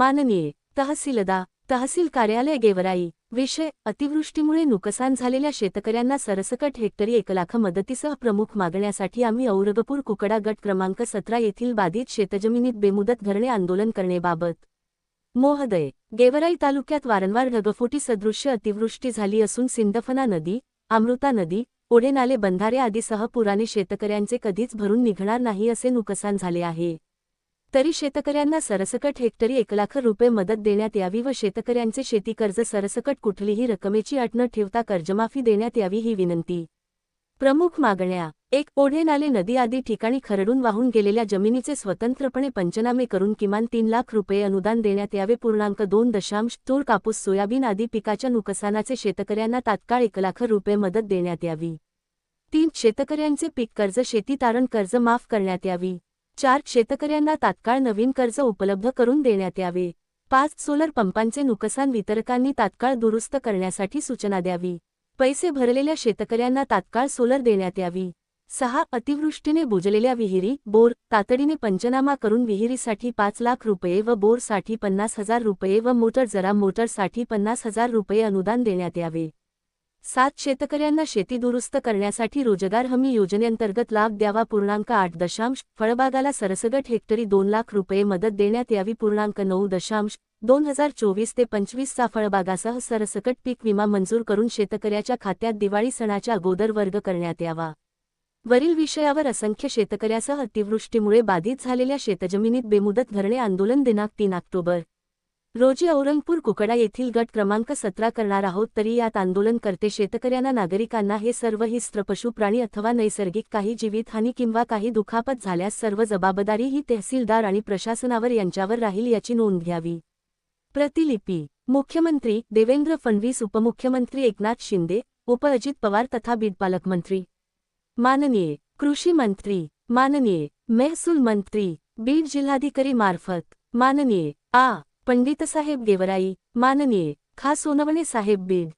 माननीय तहसीलदा तहसील कार्यालय गेवराई विषय अतिवृष्टीमुळे नुकसान झालेल्या शेतकऱ्यांना सरसकट हेक्टरी एक लाख मदतीसह प्रमुख मागण्यासाठी आम्ही औरगपूर कुकडा गट क्रमांक सतरा येथील बाधित शेतजमिनीत बेमुदत धरणे आंदोलन करण्याबाबत. मोहदय गेवराई तालुक्यात वारंवार ढगफुटी सदृश्य अतिवृष्टी झाली असून सिंदफना नदी अमृता नदी ओढे नाले बंधारे आदीसह पुराने शेतकऱ्यांचे कधीच भरून निघणार नाही असे नुकसान झाले आहे. तरी शेतकऱ्यांना सरसकट हेक्टरी एक लाख रुपये मदत देण्यात यावी व शेतकऱ्यांचे शेती कर्ज सरसकट कुठलीही रकमेची अट न ठेवता कर्जमाफी देण्यात यावी ही विनंती. प्रमुख मागण्या. एक ओढे नाले नदी आदी ठिकाणी खरडून वाहून गेलेल्या जमिनीचे स्वतंत्रपणे पंचनामे करून किमान तीन लाख रुपये अनुदान देण्यात यावे. पूर्णांक दोन दशांश तूर कापूस सोयाबीन आदी पिकाच्या नुकसानाचे शेतकऱ्यांना तात्काळ एक लाख रुपये मदत देण्यात यावी. तीन शेतकऱ्यांचे पीक कर्ज शेती तारण कर्ज माफ करण्यात यावी. चार शेतकऱ्यांना तात्काळ नवीन कर्ज उपलब्ध करून देण्यात यावे. पाच सोलर पंपांचे नुकसान वितरकांनी तात्काळ दुरुस्त करण्यासाठी सूचना द्यावी. पैसे भरलेल्या शेतकऱ्यांना तात्काळ सोलर देण्यात यावी. सहा अतिवृष्टीने बुजलेल्या विहिरी बोर तातडीने पंचनामा करून विहिरीसाठी पाच लाख रुपये व बोरसाठी पन्नास हजार रुपये व मोटर जरा मोटरसाठी पन्नास हजार रुपये अनुदान देण्यात यावे. सात शेतकऱ्यांना शेती दुरुस्त करण्यासाठी रोजगार हमी योजनेअंतर्गत लाभ द्यावा पूर्णांक आठ दशांश फळबागाला सरसगट हेक्टरी दोन लाख रुपये मदत देण्यात यावी पूर्णांक नऊ दशांश दोन हजार चोवीस ते पंचवीसचा फळबागासह सरसकट पीक विमा मंजूर करून शेतकऱ्याच्या खात्यात दिवाळी सणाच्या अगोदर वर्ग करण्यात यावा. वरील विषयावर असंख्य शेतकऱ्यासह अतिवृष्टीमुळे बाधित झालेल्या शेतजमिनीत बेमुदत धरणे आंदोलन दिनांक तीन ऑक्टोबर. रोजी औरंगपूर कुकडा येथील गट क्रमांक सतरा करणार आहोत तरी यात आंदोलन करते शेतकऱ्यांना नागरिकांना हे सर्व हिस्त्र पशु प्राणी अथवा नैसर्गिक काही जीवितहानी किंवा काही दुखापत झाल्यास सर्व जबाबदारी ही तहसीलदार आणि प्रशासनावर यांच्यावर राहील याची नोंद घ्यावी. प्रतिलिपी. मुख्यमंत्री देवेंद्र फडणवीस उपमुख्यमंत्री एकनाथ शिंदे उप अजित पवार तथा बीड पालकमंत्री माननीय कृषी मंत्री माननीय महसूल मंत्री बीड जिल्हाधिकारी मार्फत. माननीय आ. पंडितसाहेब गेवराई माननीय खा सोनवणे साहेब बीड